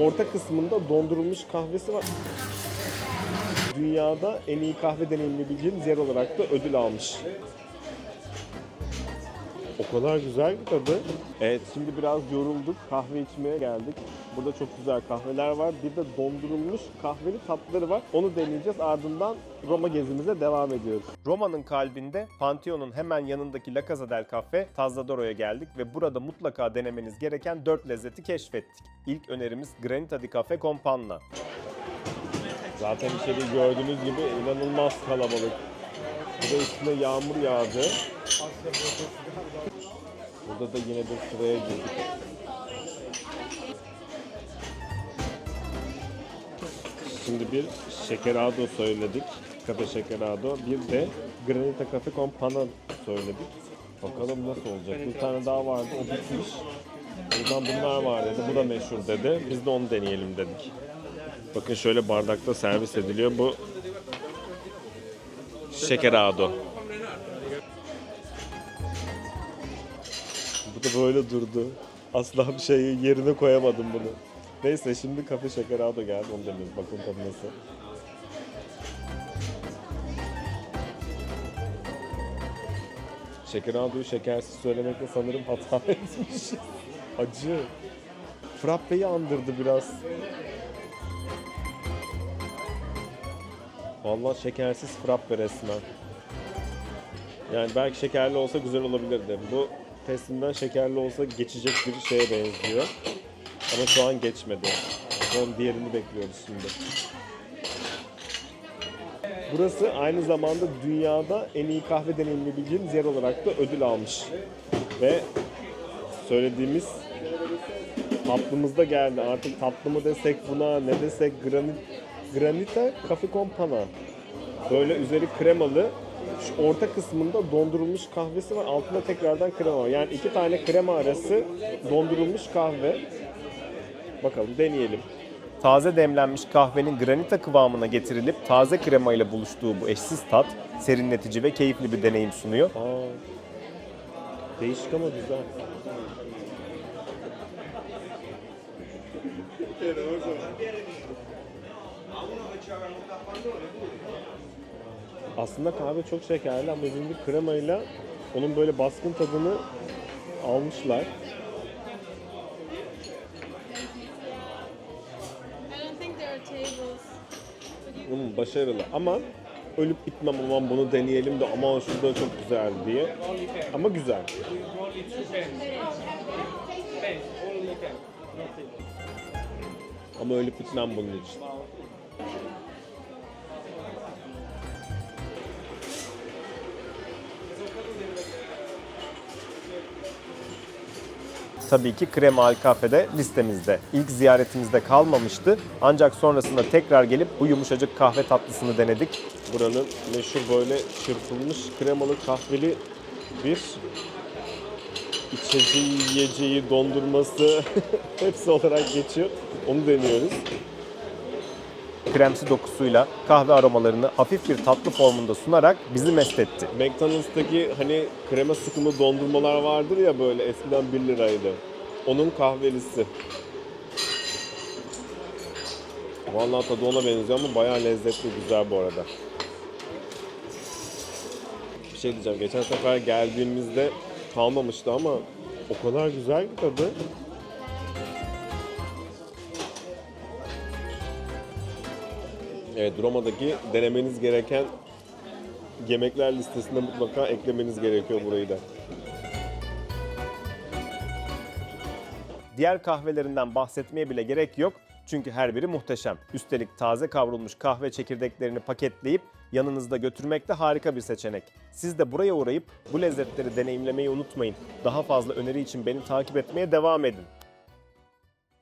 orta kısmında dondurulmuş kahvesi var. Dünyada en iyi kahve deneyimleyebileceğiniz yer olarak da ödül almış. O kadar güzel bir tadı. Evet şimdi biraz yorulduk. Kahve içmeye geldik. Burada çok güzel kahveler var. Bir de dondurulmuş kahveli tatlıları var. Onu deneyeceğiz. Ardından Roma gezimize devam ediyoruz. Roma'nın kalbinde Pantheon'un hemen yanındaki La Casa del Cafe Tazzadoro'ya geldik ve burada mutlaka denemeniz gereken 4 lezzeti keşfettik. İlk önerimiz Granita di Cafe con Panna. Zaten içeri gördüğünüz gibi inanılmaz kalabalık. Burada üstüne yağmur yağdı. Burada da yine de sıraya girdik. Şimdi bir şekerado söyledik. Kafe şekerado. Bir de Granita Cafe con Panna söyledik. Bakalım nasıl olacak. Bir tane daha vardı. O bitmiş. Buradan bunlar var dedi. Bu da meşhur dedi. Biz de onu deneyelim dedik. Bakın şöyle bardakta servis ediliyor. Bu şekerado. Bu da böyle durdu. Asla bir şeyi yerine koyamadım bunu. Neyse şimdi kafe şekerado geldi onu deniyoruz. Bakın tadı nasıl. Şekerado'yu şekersiz söylemekle sanırım hata etmişiz. Acı. Frappe'yi andırdı biraz. Vallahi şekersiz frappe resmen. Yani belki şekerli olsa güzel olabilirdi. Bu testinden şekerli olsa geçecek bir şeye benziyor. Ama şu an geçmedi. Son diğerini bekliyoruz şimdi. Burası aynı zamanda dünyada en iyi kahve deneyimleyebileceğiniz yer olarak da ödül almış. Ve söylediğimiz tatlımızda geldi. Artık tatlı mı desek buna ne desek granit, granita cafe con panna. Böyle üzeri kremalı. Şu orta kısmında dondurulmuş kahvesi var. Altında tekrardan krema var. Yani iki tane krema arası dondurulmuş kahve. Bakalım deneyelim. Taze demlenmiş kahvenin granita kıvamına getirilip taze krema ile buluştuğu bu eşsiz tat serinletici ve keyifli bir deneyim sunuyor. Aa, değişik ama güzel. Aslında kahve çok şekerli ama üzerinde kremayla onun böyle baskın tadını almışlar. Hmm, başarılı ama ölüp bitmem aman bunu deneyelim de aman şurada çok güzel diye. Ama güzel. Ama ölüp bitmem bunun için. Tabii ki Kremal Cafe'de listemizde. İlk ziyaretimizde kalmamıştı. Ancak sonrasında tekrar gelip bu yumuşacık kahve tatlısını denedik. Buranın meşhur böyle çırpılmış kremalı kahveli bir içeceği, yiyeceği, dondurması hepsi olarak geçiyor. Onu deniyoruz. Kremsi dokusuyla kahve aromalarını hafif bir tatlı formunda sunarak bizi mest etti. McDonald's'taki hani krema sıkımı dondurmalar vardır ya böyle eskiden 1 liraydı. Onun kahvelisi. Vallahi tadı ona benziyor ama bayağı lezzetli, güzel bu arada. Bir şey diyeceğim. Geçen sefer geldiğimizde kalmamıştı ama o kadar güzel ki tadı. Evet, Roma'daki denemeniz gereken yemekler listesine mutlaka eklemeniz gerekiyor burayı da. Diğer kahvelerinden bahsetmeye bile gerek yok. Çünkü her biri muhteşem. Üstelik taze kavrulmuş kahve çekirdeklerini paketleyip yanınızda götürmek de harika bir seçenek. Siz de buraya uğrayıp bu lezzetleri deneyimlemeyi unutmayın. Daha fazla öneri için beni takip etmeye devam edin.